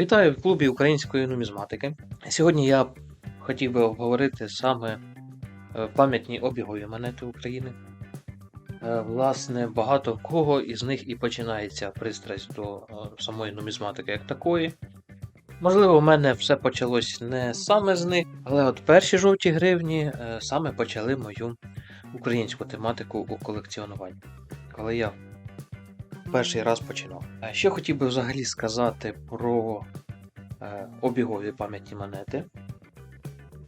Вітаю в клубі української нумізматики. Сьогодні я хотів би обговорити саме е, пам'ятні обігові монети України. Е, Власне, багато в кого із них і починається пристрасть до е, самої нумізматики як такої. Можливо, у мене все почалось не саме з них, але от перші жовті гривні саме почали мою українську тематику у колекціонуванні, коли я перший раз починав. Що хотів би взагалі сказати про е, обігові пам'ятні монети.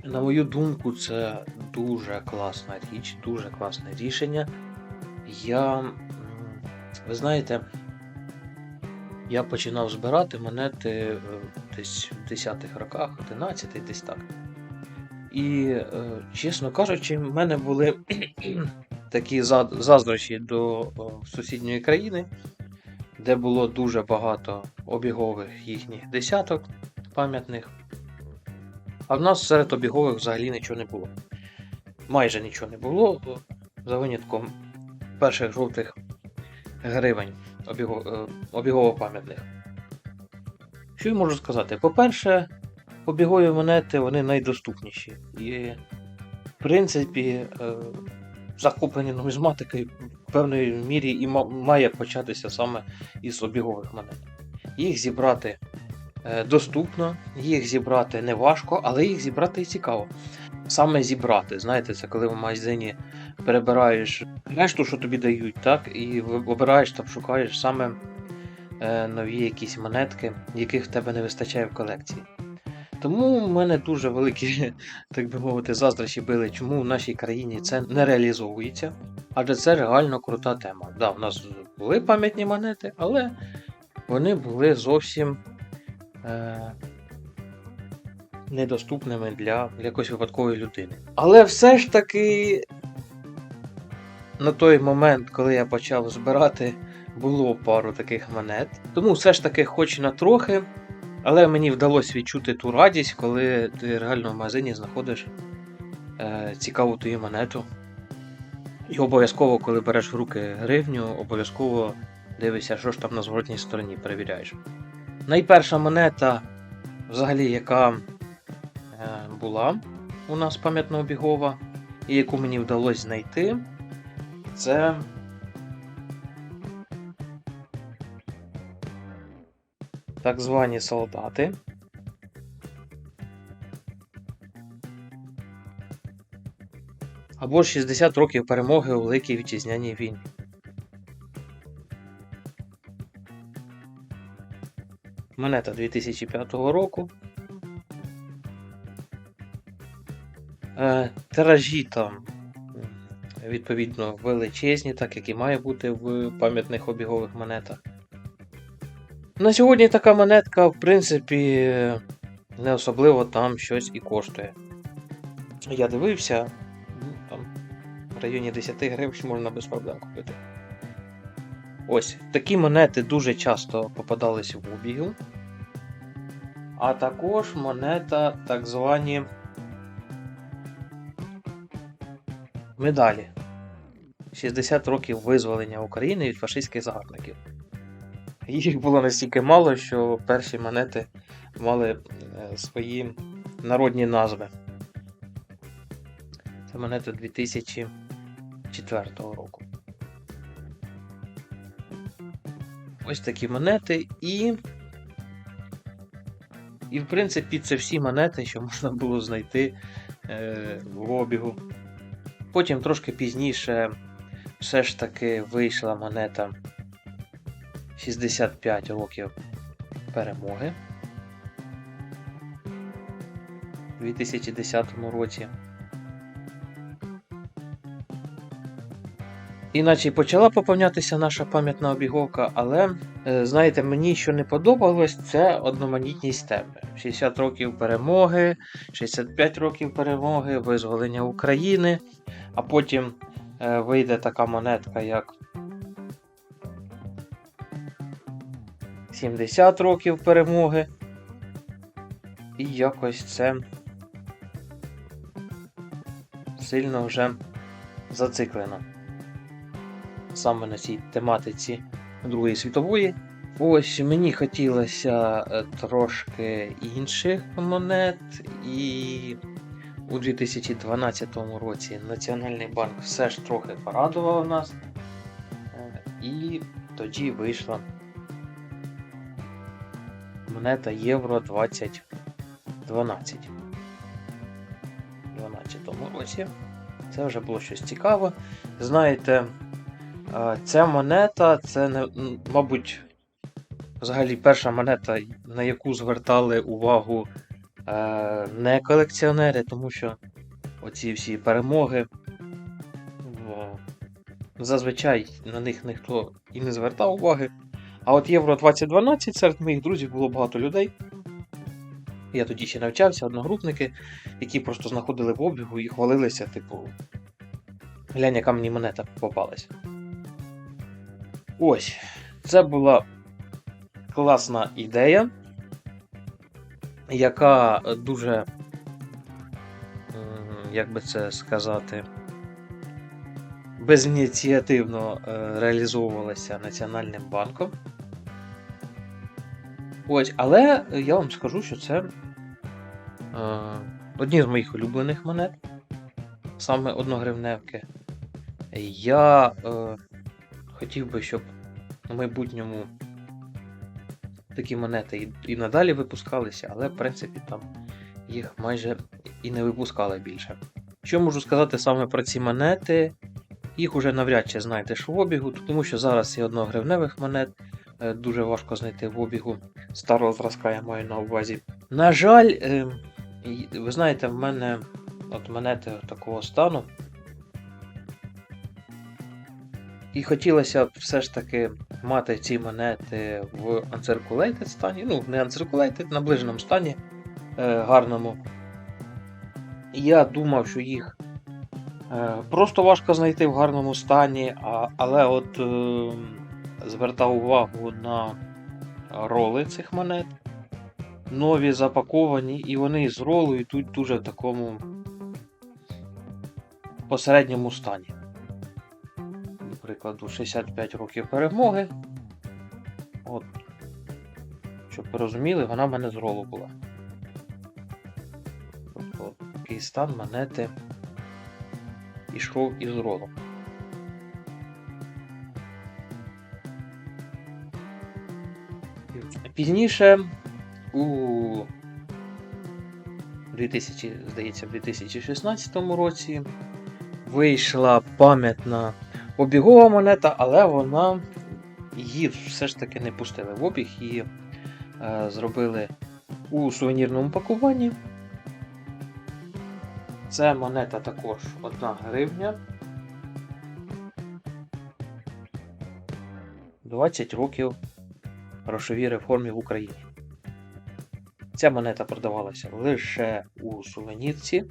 На мою думку, це дуже класна річ, дуже класне рішення. Я, ви знаєте, я починав збирати монети е, десь в 10-х роках, 11 десь так. І, е, чесно кажучи, в мене були такі заздрощі до сусідньої країни, де було дуже багато обігових їхніх десяток пам'ятних. А в нас серед обігових взагалі нічого не було. Майже нічого не було, за винятком перших жовтих гривень обіго, е, обігово-пам'ятних. Що я можу сказати? По-перше, обігові монети вони найдоступніші. І, в принципі, е, захоплення нумізматикою в певної мірі і має початися саме із обігових монет. Їх зібрати е, доступно, їх зібрати не важко, але їх зібрати і цікаво. Саме зібрати, знаєте, це коли в магазині перебираєш решту, що тобі дають, так, і обираєш там, шукаєш саме е, нові якісь монетки, яких в тебе не вистачає в колекції. Тому в мене дуже великі, так би мовити, заздрощі били, чому в нашій країні це не реалізовується. Адже це реально крута тема. Да, в нас були пам'ятні монети, але вони були зовсім е, недоступними для якоїсь випадкової людини. Але все ж таки, на той момент, коли я почав збирати, було пару таких монет. Тому все ж таки, хоч на трохи, але мені вдалося відчути ту радість, коли ти реально в магазині знаходиш е, цікаву тобі монету. І обов'язково, коли береш в руки гривню, обов'язково дивишся, що ж там на зворотній стороні, перевіряєш. Найперша монета, взагалі, яка е, була у нас пам'ятно-обігова, і яку мені вдалося знайти, це. Так звані солдати. Або ж 60 років перемоги у Великій Вітчизняній війні. Монета 2005 року. Е, Тиражі там, відповідно, величезні, так як і має бути в пам'ятних обігових монетах. На сьогодні така монетка, в принципі, не особливо там щось і коштує. Я дивився, ну, там в районі 10 гривень можна без проблем купити. Ось, такі монети дуже часто попадались в обігу. А також монета так звані медалі. 60 років визволення України від фашистських загарбників. Їх було настільки мало, що перші монети мали е, свої народні назви. Це монета 2004 року. Ось такі монети і. І, в принципі, це всі монети, що можна було знайти е, в обігу. Потім трошки пізніше все ж таки вийшла монета 65 років перемоги у 2010 році. Іначе почала поповнятися наша пам'ятна обіговка, але е, знаєте, мені що не подобалось, це одноманітність теми. 60 років перемоги, 65 років перемоги, визволення України, а потім е, вийде така монетка, як 70 років перемоги. І якось це сильно вже зациклено. Саме на цій тематиці Другої світової Ось мені хотілося е, трошки інших монет, і у 2012 році Національний банк все ж трохи порадував нас. Е, І тоді вийшла монета Євро 2012. У 2012 році. Це вже було щось цікаве. Знаєте, е, ця монета це, мабуть, взагалі перша монета, на яку звертали увагу е, не колекціонери, тому що оці всі перемоги. е, Зазвичай на них ніхто і не звертав уваги. А от Євро 2012 серед моїх друзів було багато людей. Я тоді ще навчався, одногрупники, які просто знаходили в обігу і хвалилися, типу, глянь, яка мені монета попалась. Ось, це була класна ідея, яка дуже, як би це сказати, безініціативно е, реалізовувалася Національним банком. Ось, але я вам скажу, що це е, одні з моїх улюблених монет, саме одногривневки. Я е, хотів би, щоб в майбутньому такі монети і, і надалі випускалися, але в принципі там їх майже і не випускали більше. Що можу сказати саме про ці монети? Їх уже навряд чи знайдеш в обігу, тому що зараз і одногривневих монет е, дуже важко знайти в обігу старого зразка, я маю на увазі. На жаль, е, ви знаєте, в мене от монети такого стану. І хотілося б все ж таки мати ці монети в uncirculated стані. Ну, не uncirculated, наближеному стані е, гарному. Я думав, що їх е, просто важко знайти в гарному стані, а, але от е, звертав увагу на роли цих монет. Нові запаковані, і вони з ролу йдуть дуже в такому посередньому стані. До прикладу, 65 років перемоги. От. Щоб ви розуміли, вона в мене з ролу була. Тобто такий стан монети ішов із ролу. Пізніше у 2000, здається, в 2016 році вийшла пам'ятна обігова монета, але вона її все ж таки не пустили в обіг, її е, зробили у сувенірному пакуванні. Це монета також 1 гривня. 20 років грошовій реформі в Україні. Ця монета продавалася лише у сувенірці.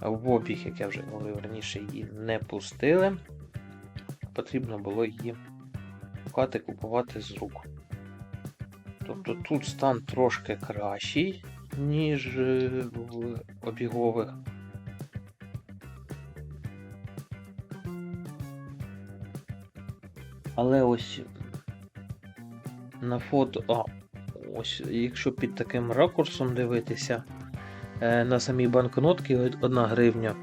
В обіг, як я вже говорив раніше, її не пустили. Потрібно було її шукати, купувати з рук. Тобто тут стан трошки кращий, ніж е, в обігових. Але ось на фото. А, ось, якщо під таким ракурсом дивитися, е, на самій банкнотці 1 гривня.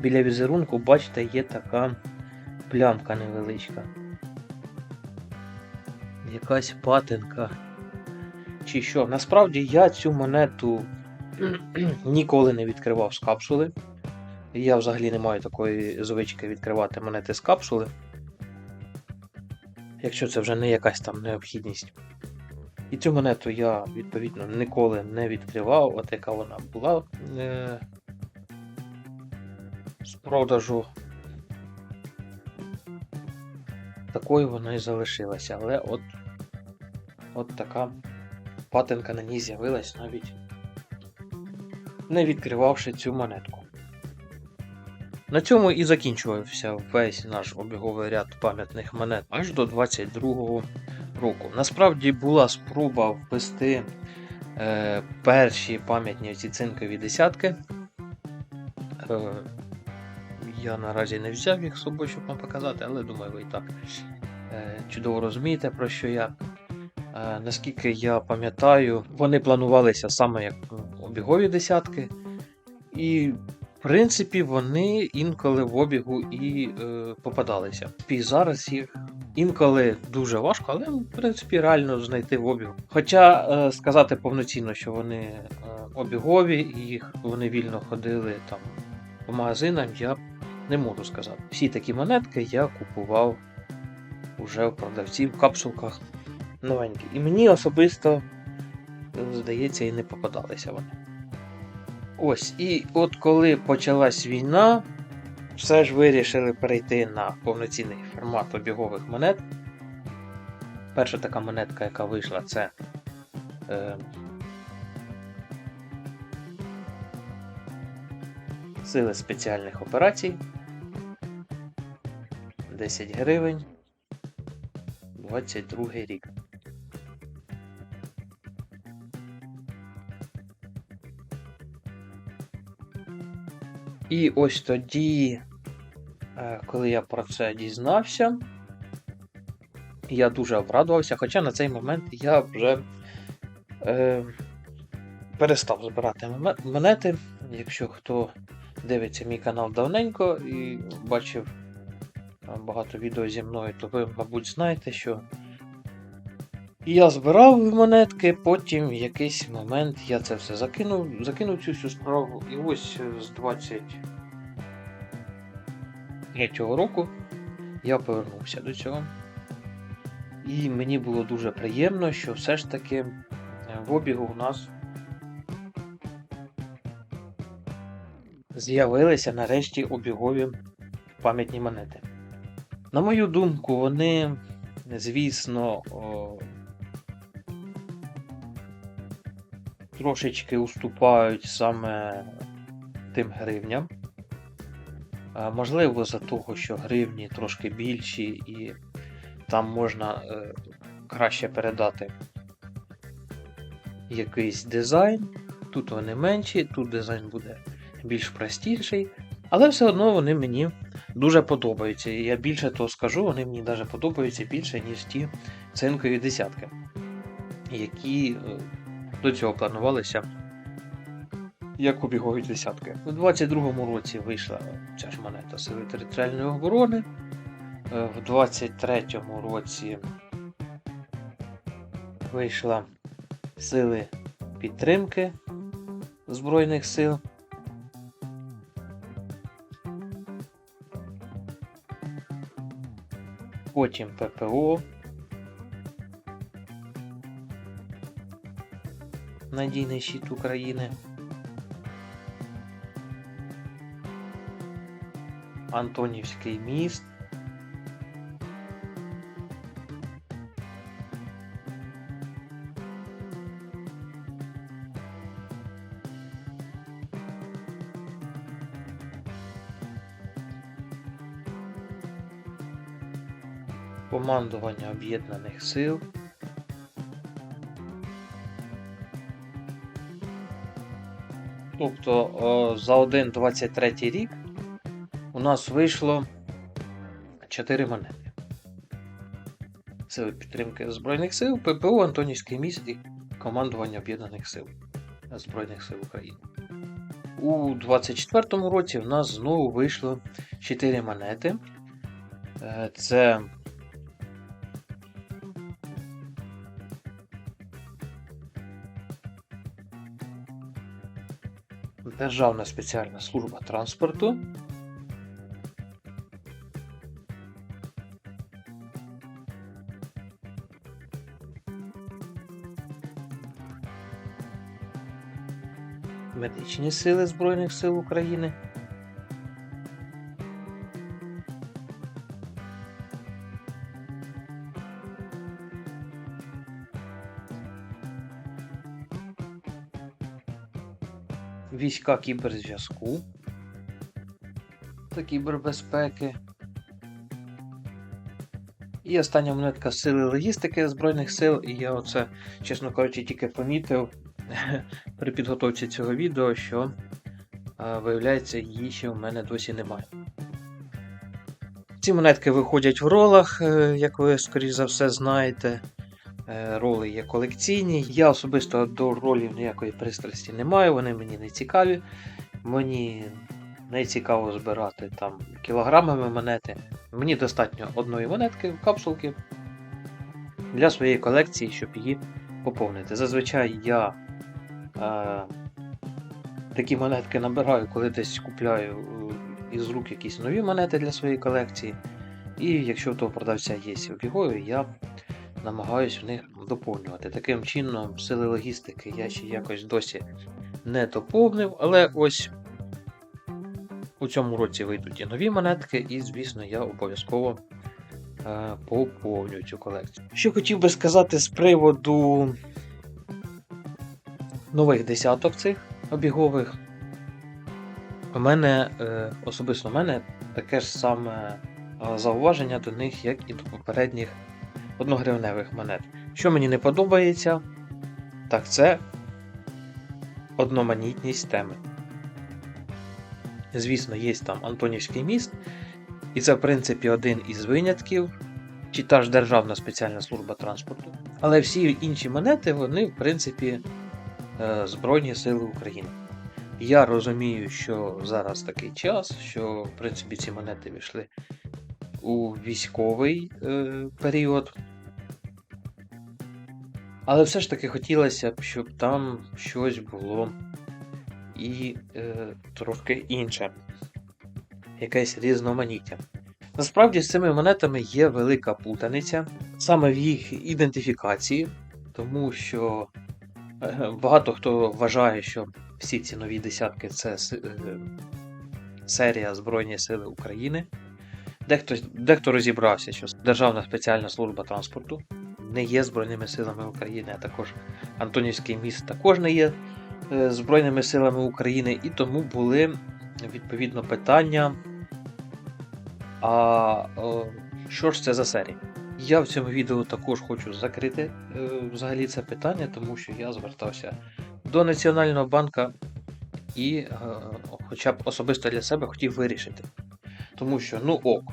Біля візерунку, бачите, є така плямка невеличка. Якась патинка. Чи що? Насправді я цю монету ніколи не відкривав з капсули. Я взагалі не маю такої звички відкривати монети з капсули. Якщо це вже не якась там необхідність. І цю монету я, відповідно, ніколи не відкривав, от яка вона була е- з продажу. Такою вона і залишилася. Але от, от така патинка на ній з'явилась навіть не відкривавши цю монетку. На цьому і закінчувався весь наш обіговий ряд пам'ятних монет аж до 22-го року. Насправді була спроба ввести е, перші пам'ятні ці цинкові десятки. Е, я наразі не взяв їх з собою, щоб вам показати, але думаю, ви і так е, чудово розумієте, про що я. Е, Наскільки я пам'ятаю, вони планувалися саме як обігові десятки, і принципі вони інколи в обігу і е, попадалися. І зараз їх інколи дуже важко, але в принципі реально знайти в обігу. Хоча е, сказати повноцінно, що вони е, обігові і їх вони вільно ходили там по магазинам, я не можу сказати. Всі такі монетки я купував уже в продавців в капсулках новенькі. І мені особисто, е, здається, і не попадалися вони. Ось, і от коли почалась війна, все ж вирішили перейти на повноцінний формат обігових монет. Перша така монетка, яка вийшла, це е, Сили спеціальних операцій. 10 гривень. 22 рік. І ось тоді, е, коли я про це дізнався, я дуже обрадувався, хоча на цей момент я вже е, перестав збирати монети. Якщо хто дивиться мій канал давненько і бачив е, багато відео зі мною, то ви, мабуть, знаєте, що я збирав монетки, потім в якийсь момент я це все закинув, закинув цю всю справу, і ось е, з 23-го року я повернувся до цього. І мені було дуже приємно, що все ж таки е, в обігу у нас з'явилися нарешті обігові пам'ятні монети. На мою думку, вони, звісно, трошечки уступають саме тим гривням. Можливо, за того, що гривні трошки більші і там можна е, краще передати якийсь дизайн. Тут вони менші, тут дизайн буде більш простіший, але все одно вони мені дуже подобаються. І я більше того скажу, вони мені навіть подобаються більше, ніж ті цинкові десятки, які е, до цього планувалися як обігові десятки. У 22-му році вийшла ця ж монета Сили територіальної оборони. Е, В 23-му році вийшла Сили підтримки Збройних сил. Потім ППО. Надійний щит України. Антонівський міст. Командування Об'єднаних Сил. Тобто за один 23 рік у нас вийшло 4 монети. Сили підтримки Збройних сил, ППО, Антонівський міст командування Об'єднаних сил Збройних сил України. У 24-му році в нас знову вийшло 4 монети. Е, Це Державна спеціальна служба транспорту. Медичні сили Збройних сил України. Війська кіберзв'язку та кібербезпеки. І остання монетка сили логістики Збройних сил, і я оце, чесно кажучи, тільки помітив при підготовці цього відео, що е, виявляється, її ще в мене досі немає. Ці монетки виходять в ролах, е, як ви, скоріш за все, знаєте. Е, роли є колекційні. Я особисто до ролів ніякої пристрасті не маю, вони мені не цікаві. Мені не цікаво збирати там кілограмами монети. Мені достатньо одної монетки, капсулки для своєї колекції, щоб її поповнити. Зазвичай я е, такі монетки набираю, коли десь купляю е, із рук якісь нові монети для своєї колекції. І якщо в того продавця є обігові, я намагаюсь в них доповнювати. Таким чином, сили логістики я ще якось досі не доповнив, але ось у цьому році вийдуть і нові монетки, і, звісно, я обов'язково е, поповню цю колекцію. Що хотів би сказати з приводу нових десяток цих обігових. У мене, е, особисто у мене, таке ж саме е, зауваження до них, як і до попередніх одногривневих монет. Що мені не подобається, так це одноманітність теми. Звісно, є там Антонівський міст, і це, в принципі, один із винятків, чи та ж Державна спеціальна служба транспорту. Але всі інші монети, вони, в принципі, е, Збройні Сили України. Я розумію, що зараз такий час, що в принципі ці монети війшли у військовий е, період. Але все ж таки хотілося б, щоб там щось було і е, трохи інше. Якесь різноманіття. Насправді з цими монетами є велика путаниця саме в їх ідентифікації, тому що е, багато хто вважає, що всі ці нові десятки це е, серія Збройні Сили України. Дехто, дехто розібрався, що Державна спеціальна служба транспорту не є Збройними силами України, а також Антонівський міст також не є е, Збройними силами України, і тому були відповідно питання. А що ж це за серія? Я в цьому відео також хочу закрити е, взагалі це питання, тому що я звертався до Національного банка і, е, хоча б особисто для себе хотів вирішити. Тому що, ну ок,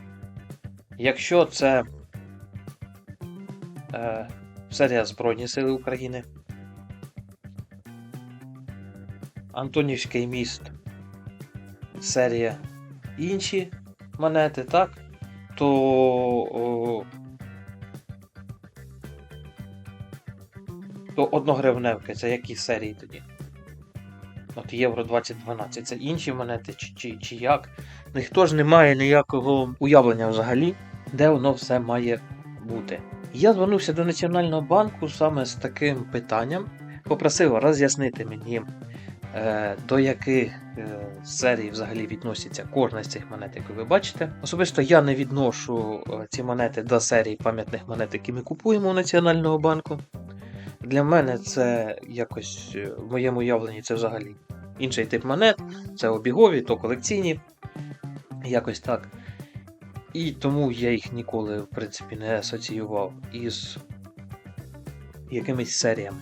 якщо це серія Збройні Сили України, Антонівський міст, серія інші монети, так, то о, то одногривневки, це які серії тоді? От Євро 2012, це інші монети, чи, чи, чи як. Ніхто ж не має ніякого уявлення взагалі, де воно все має бути. Я звернувся до Національного банку саме з таким питанням, попросив роз'яснити мені, е, до яких е, серій взагалі відноситься кожна з цих монет, яку ви бачите. Особисто я не відношу е, ці монети до серії пам'ятних монет, які ми купуємо у Національного банку. Для мене це якось в моєму уявленні це взагалі інший тип монет, це обігові, то колекційні. Якось так. І тому я їх ніколи, в принципі, не асоціював із якимись серіями.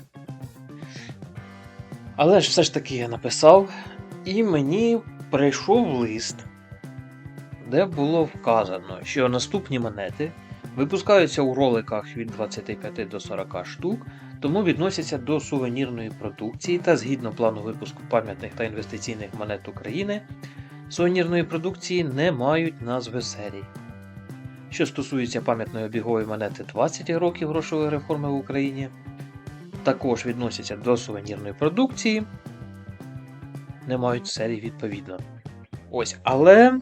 Але ж все ж таки я написав, і мені прийшов лист, де було вказано, що наступні монети випускаються у роликах від 25 до 40 штук, тому відносяться до сувенірної продукції та згідно плану випуску пам'ятних та інвестиційних монет України, сувенірної продукції не мають назви серій. Що стосується пам'ятної обігової монети 20 років грошової реформи в Україні, також відносяться до сувенірної продукції, не мають серій відповідно. Ось, але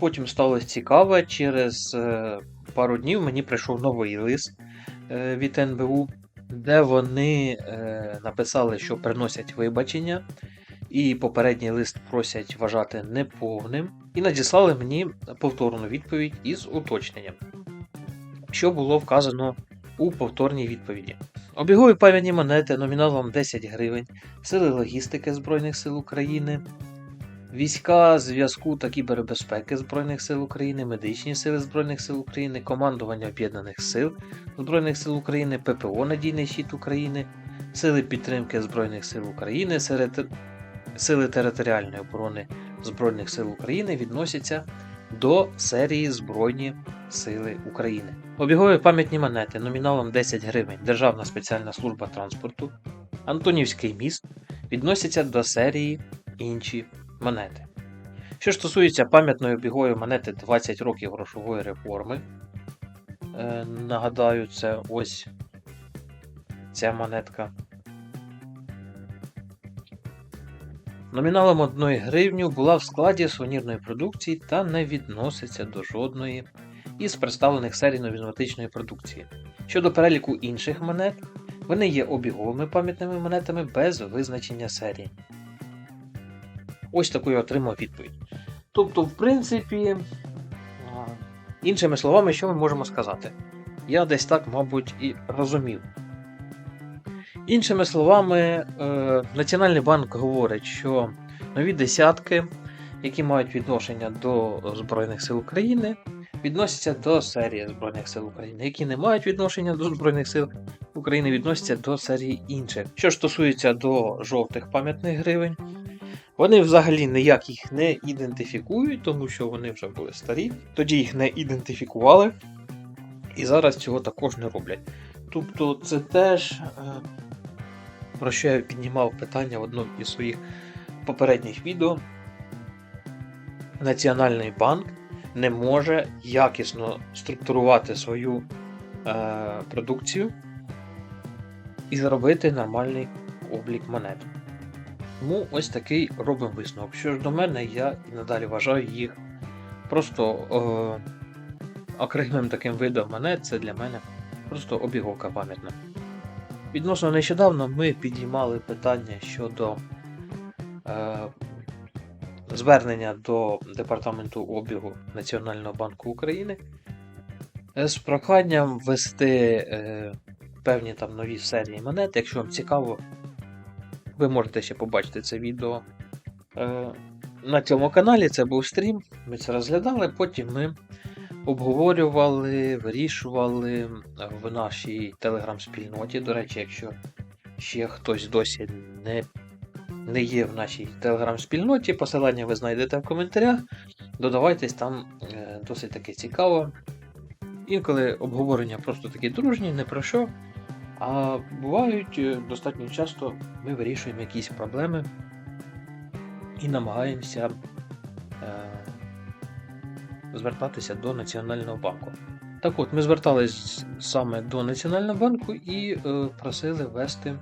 потім сталося цікаве, через е, пару днів мені прийшов новий лист е, від НБУ, де вони е, написали, що приносять вибачення, і попередній лист просять вважати неповним, і надіслали мені повторну відповідь із уточненням, що було вказано у повторній відповіді. Обігові пам'ятні монети номіналом 10 гривень, сили логістики Збройних сил України, війська зв'язку та кібербезпеки Збройних сил України, медичні сили Збройних сил України, командування Об'єднаних сил Збройних сил України, ППО Надійний щит України, сили підтримки Збройних сил України, серед... сили територіальної оборони Збройних сил України відносяться до серії Збройні Сили України. Обігові пам'ятні монети номіналом 10 гривень Державна спеціальна служба транспорту, Антонівський міст відносяться до серії інші монети. Що стосується пам'ятної обігової монети 20 років грошової реформи, е, нагадаю, це ось ця монетка. Номіналом 1 гривню була в складі сувенірної продукції та не відноситься до жодної із представлених серій нумізматичної продукції. Щодо переліку інших монет, вони є обіговими пам'ятними монетами без визначення серії. Ось таку я отримав відповідь. Тобто, в принципі, іншими словами, що ми можемо сказати? Я десь так, мабуть, і розумів. Іншими словами, е, Національний банк говорить, що нові десятки, які мають відношення до Збройних сил України, відносяться до серії Збройних сил України, які не мають відношення до Збройних сил України, відносяться до серії інших. Що ж стосується до жовтих пам'ятних гривень, вони взагалі ніяк їх не ідентифікують, тому що вони вже були старі, тоді їх не ідентифікували, і зараз цього також не роблять. Тобто, це теж. Про що я піднімав питання в одному із своїх попередніх відео. Національний банк не може якісно структурувати свою е, продукцію і зробити нормальний облік монет. Тому ось такий робимо висновок. Що ж до мене, я і надалі вважаю їх просто е, окремим таким видом монет, це для мене просто обіговка пам'ятна. Відносно нещодавно ми підіймали питання щодо е, звернення до Департаменту обігу Національного банку України е, з проханням ввести е, певні там нові серії монет. Якщо вам цікаво, ви можете ще побачити це відео е, на цьому каналі. Це був стрім. Ми це розглядали, потім ми обговорювали, вирішували в нашій телеграм-спільноті. До речі, якщо ще хтось досі не, не є в нашій телеграм-спільноті, посилання ви знайдете в коментарях. Додавайтесь там е, досить таки цікаво. Інколи обговорення просто такі дружні, не про що. А бувають е, достатньо часто ми вирішуємо якісь проблеми і намагаємося. Звертатися до Національного банку. Так от, ми звертались саме до Національного банку і е, просили ввести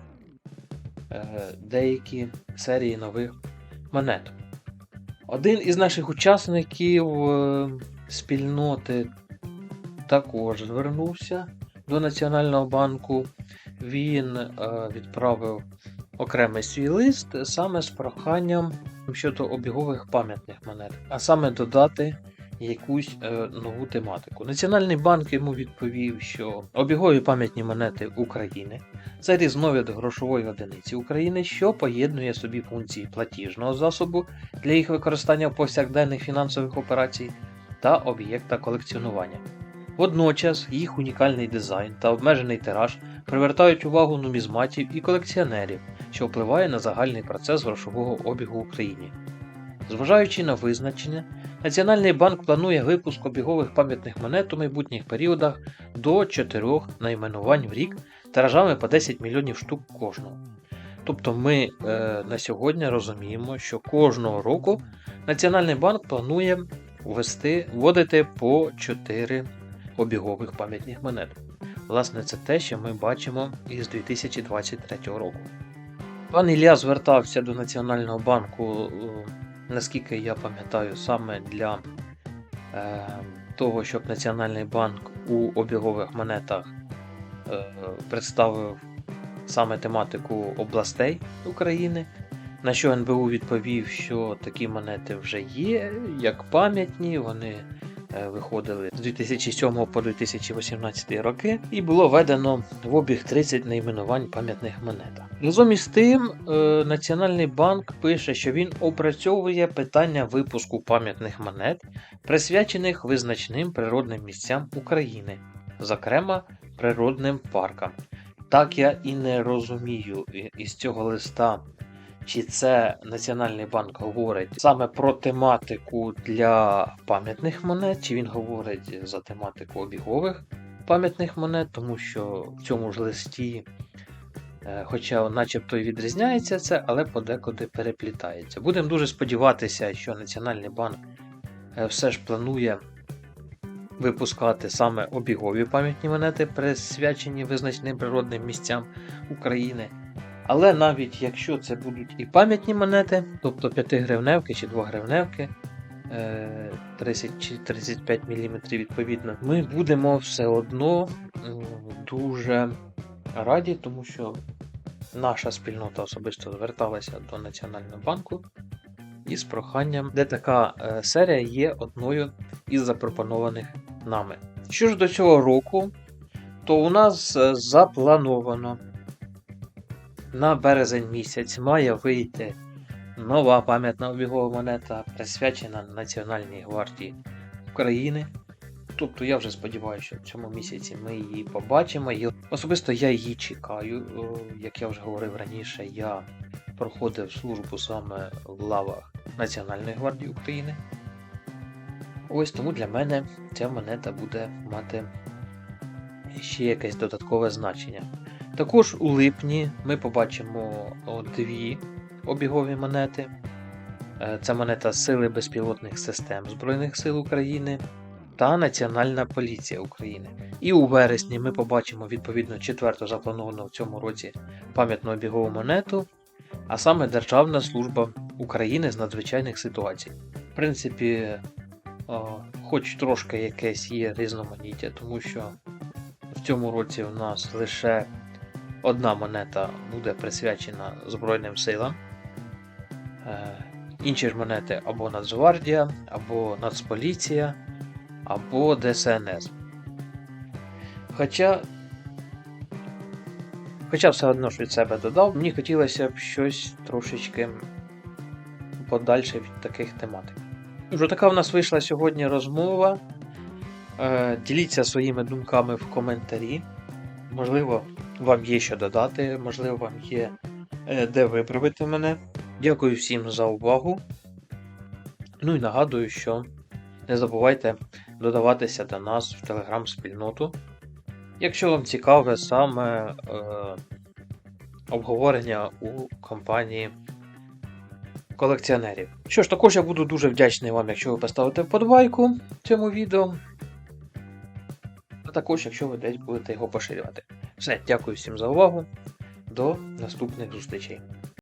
е, деякі серії нових монет. Один із наших учасників е, спільноти також звернувся до Національного банку. Він е, відправив окремий свій лист саме з проханням щодо обігових пам'ятних монет, а саме додати якусь е, нову тематику. Національний банк йому відповів, що обігові пам'ятні монети України це різновид грошової одиниці України, що поєднує собі функції платіжного засобу для їх використання в повсякденних фінансових операцій та об'єкта колекціонування. Водночас їх унікальний дизайн та обмежений тираж привертають увагу нумізматів і колекціонерів, що впливає на загальний процес грошового обігу в Україні. Зважаючи на визначення, Національний банк планує випуск обігових пам'ятних монет у майбутніх періодах до 4 найменувань в рік тиражами по 10 мільйонів штук кожного. Тобто ми е, на сьогодні розуміємо, що кожного року Національний банк планує ввести, вводити по 4 обігових пам'ятних монет. Власне, це те, що ми бачимо із 2023 року. Пан Ілля звертався до Національного банку. Наскільки я пам'ятаю, саме для е, того, щоб Національний банк у обігових монетах е, представив саме тематику областей України. На що НБУ відповів, що такі монети вже є, як пам'ятні, вони виходили з 2007 по 2018 роки, і було введено в обіг 30 найменувань пам'ятних монет. Разом із тим, е, Національний банк пише, що він опрацьовує питання випуску пам'ятних монет, присвячених визначним природним місцям України, зокрема природним паркам. Так я і не розумію із цього листа чи це Національний банк говорить саме про тематику для пам'ятних монет, чи він говорить за тематику обігових пам'ятних монет, тому що в цьому ж листі, е, хоча начебто і відрізняється це, але подекуди переплітається. Будемо дуже сподіватися, що Національний банк е, все ж планує випускати саме обігові пам'ятні монети, присвячені визначеним природним місцям України. Але навіть якщо це будуть і пам'ятні монети, тобто 5 гривневки чи 2 гривневки, е, 30 чи 35 мм відповідно, ми будемо все одно дуже раді, тому що наша спільнота особисто зверталася до Національного банку із проханням, де така е, серія є одною із запропонованих нами. Що ж до цього року, то у нас е, заплановано на березень місяць має вийти нова пам'ятна обігова монета, присвячена Національній гвардії України. Тобто я вже сподіваюся, що в цьому місяці ми її побачимо. І особисто я її чекаю. Як я вже говорив раніше, я проходив службу саме в лавах Національної гвардії України. Ось тому для мене ця монета буде мати ще якесь додаткове значення. Також у липні ми побачимо дві обігові монети. Е, Це монета Сили безпілотних систем Збройних сил України та Національна поліція України. І у вересні ми побачимо відповідно четверту заплановану в цьому році пам'ятну обігову монету, а саме Державна служба України з надзвичайних ситуацій. В принципі, хоч трошки якесь є різноманіття, тому що в цьому році в нас лише одна монета буде присвячена Збройним силам. Е, Інші ж монети або Нацгвардія, або Нацполіція, або ДСНС. Хоча, хоча все одно ж від себе додав, мені хотілося б щось трошечки подальше від таких тематик. Вже така в нас вийшла сьогодні розмова. Е, Діліться своїми думками в коментарі. Можливо, вам є що додати, можливо, вам є е, де виправити мене. Дякую всім за увагу. Ну і нагадую, що не забувайте додаватися до нас в телеграм-спільноту. Якщо вам цікаве саме е, обговорення у компанії колекціонерів. Що ж, також я буду дуже вдячний вам, якщо ви поставите вподобайку цьому відео. А також, якщо ви десь будете його поширювати. Все, дякую всім за увагу. До наступних зустрічей.